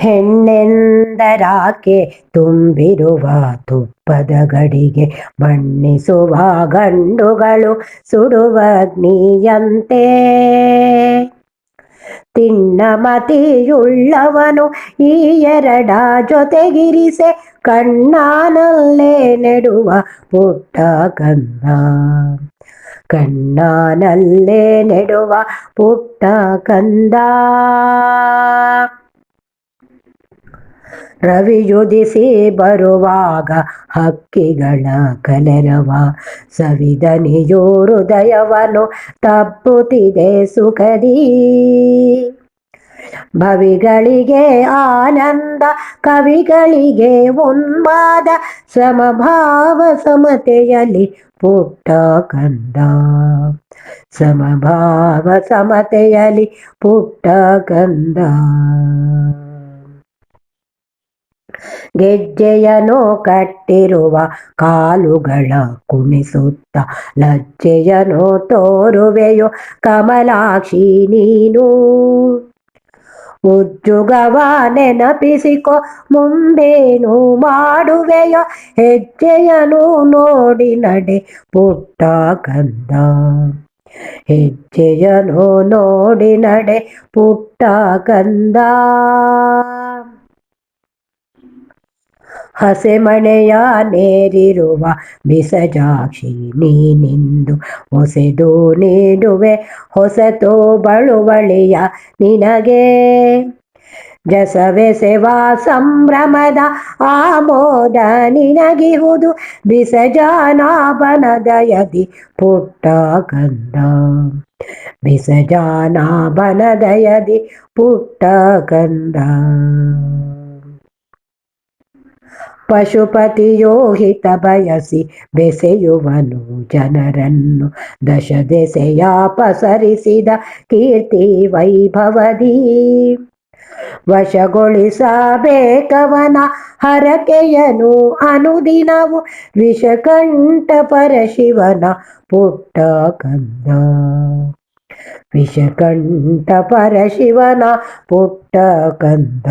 ಹೆಣ್ಣೆಂದರಾಕೆ ತುಂಬಿರುವ ತುಪ್ಪದ ಗಡಿಗೆ ಬಣ್ಣಿಸುವ ಗಂಡುಗಳು ಸುಡುವ ಅಗ್ನಿಯಂತೆ. ತಿನ್ನಮತಿಯುಳ್ಳವನು ಈ ಎರಡ ಜೊತೆಗಿರಿಸೆ ಕಣ್ಣಾನಲ್ಲೇ ನೆಡುವ ಪುಟ್ಟ ಕನ್ನ. ಕಣ್ಣಾನಲ್ಲೇ ನೆಡುವ ಪುಟ್ಟ ಕಂದ. ರವಿಯುದಿಸಿ ಬರುವಾಗ ಹಕ್ಕಿಗಳ ಕಲರವ ಸವಿದನಿಯೋ ಹೃದಯವನು ತಪ್ಪುತ್ತಿದೆ ಸುಖದಿ. ಭವಿಗಳಿಗೆ ಆನಂದ, ಕವಿಗಳಿಗೆ ಉನ್ಮಾದ, ಸಮಭಾವ ಸಮತೆಯಲ್ಲಿ ಪುಟ್ಟ ಕಂದ. ಸಮಭಾವ ಸಮತೆಯಲ್ಲಿ ಪುಟ್ಟ ಕಂದ. ಗೆಜ್ಜೆಯನು ಕಟ್ಟಿರುವ ಕಾಲುಗಳ ಕುಣಿಸುತ್ತ ಲಜ್ಜೆಯನು ತೋರುವೆಯೋ ಕಮಲಾಕ್ಷಿ ನೀನು ಉಜ್ಜುಗವ ನೆನಪಿಸಿಕೊ ಮುಂದೇನು ಮಾಡುವೆಯೋ ಹೆಜ್ಜೆಯನು ನೋಡಿ ನಡೆ ಪುಟ್ಟ ಕಂದ ಹೆಜ್ಜೆಯನು ನೋಡಿ ನಡೆ ಪುಟ್ಟ ಕಂದ ಹಸೆಮಣೆಯ ನೇರಿರುವ ಬಿಸಜಾಕ್ಷಿ ನೀನಿಂದು ಹೊಸೆದು ನೀಡುವೆ, ಹೊಸತು ಬಳುವಳಿಯ ನಿನಗೆ. ಜಸವೆಸೆವ ಸಂಭ್ರಮದ ಆಮೋದ ನಿನಗಿಹುದು, ಬಿಸಜಾನಾಭನದಯದಿ ಪುಟ್ಟ ಕಂದ ಬಿಸಜಾನಾಭನದಯದಿ ಪುಟ್ಟ ಕಂದ ಪಶುಪತಿಯೋ ಹಿತ ಬಯಸಿ ಬೆಸೆಯುವನು ಜನರನ್ನು ದಶ ದೆಸೆಯ ಪಸರಿಸಿದ ಕೀರ್ತಿ ವೈಭವದಿ. ವಶಗೊಳಿಸಬೇಕವನ ಹರಕೆಯನು ಅನುದಿನವು ವಿಷಕಂಠ ಪರಶಿವನ ಪುಟ್ಟ ಕಂದ. ವಿಷಕಂಠ ಪರಶಿವನ ಪುಟ್ಟ ಕಂದ.